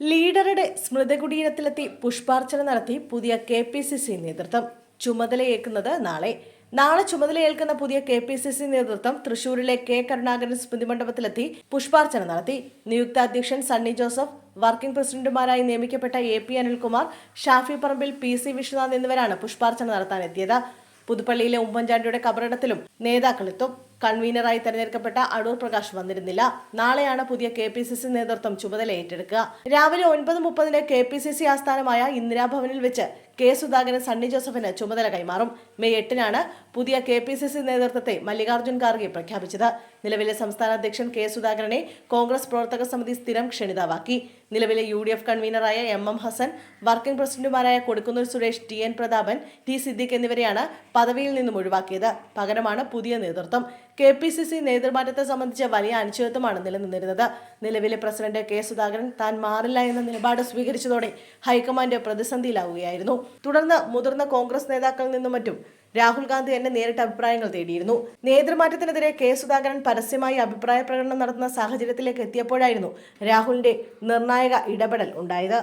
ലീഡറുടെ സ്മൃതികുടീരത്തിലെത്തി പുഷ്പാർച്ചന നടത്തി പുതിയ കെ പി സി സി നേതൃത്വം. ചുമതലയേൽക്കുന്നത് നാളെ. നാളെ ചുമതലയേൽക്കുന്ന പുതിയ കെ പി സി സി നേതൃത്വം തൃശൂരിലെ കെ കരുണാകരൻ സ്മൃതി മണ്ഡപത്തിലെത്തി പുഷ്പാർച്ചന നടത്തി. നിയുക്ത അധ്യക്ഷൻ സണ്ണി ജോസഫ് വർക്കിംഗ് പ്രസിഡന്റുമാരായി നിയമിക്കപ്പെട്ട A P Anilkumar Shafi Parambil P C Viswanath എന്നിവരാണ് പുഷ്പാർച്ചന നടത്താനെത്തിയത് പുതുപ്പള്ളിയിലെ ഉമ്മൻചാണ്ടിയുടെ കബറിടത്തിലും നേതാക്കളെത്തും കൺവീനറായി തെരഞ്ഞെടുക്കപ്പെട്ട അടൂർ പ്രകാശ് വന്നിരുന്നില്ല. നാളെയാണ് പുതിയ കെ പി സി സി നേതൃത്വം ചുമതല ഏറ്റെടുക്കുക. രാവിലെ ഒൻപത് മുപ്പതിന് കെ പി സി സി ആസ്ഥാനമായ ഇന്ദിരാഭവനിൽ വെച്ച് കെ സുധാകരൻ സണ്ണി ജോസഫിന് ചുമതല കൈമാറും. മെയ് എട്ടിനാണ് പുതിയ കെ പി സി സി നേതൃത്വത്തെ മല്ലികാർജുൻ ഖാർഗെ പ്രഖ്യാപിച്ചത്. നിലവിലെ സംസ്ഥാന അധ്യക്ഷൻ കെ സുധാകരനെ കോൺഗ്രസ് പ്രവർത്തക സമിതി സ്ഥിരം ക്ഷണിതാവാക്കി നിലവിലെ യു ഡി എഫ് കൺവീനറായ എം എം ഹസൻ വർക്കിംഗ് പ്രസിഡന്റുമാരായ Kodikunnil Suresh T N Prathapan T Siddique എന്നിവരെയാണ് പദവിയിൽ നിന്നും ഒഴിവാക്കിയത്. പകരമാണ് പുതിയ നേതൃത്വം. കെ പി സി സി നേതൃമാറ്റത്തെ സംബന്ധിച്ച വലിയ അനിശ്ചിതത്വമാണ് നിലനിന്നിരുന്നത്. നിലവിലെ പ്രസിഡന്റ് കെ സുധാകരൻ താൻ മാറില്ല എന്ന നിലപാട് സ്വീകരിച്ചതോടെ ഹൈക്കമാൻഡ് പ്രതിസന്ധിയിലാവുകയായിരുന്നു. തുടർന്ന് മുതിർന്ന കോൺഗ്രസ് നേതാക്കളിൽ നിന്നും മറ്റും രാഹുൽ ഗാന്ധി എന്നെ നേരിട്ട് അഭിപ്രായങ്ങൾ തേടിയിരുന്നു. നേതൃമാറ്റത്തിനെതിരെ കെ സുധാകരൻ പരസ്യമായി അഭിപ്രായ പ്രകടനം നടത്തുന്ന സാഹചര്യത്തിലേക്ക് എത്തിയപ്പോഴായിരുന്നു രാഹുലിന്റെ നിർണായക ഇടപെടൽ ഉണ്ടായത്.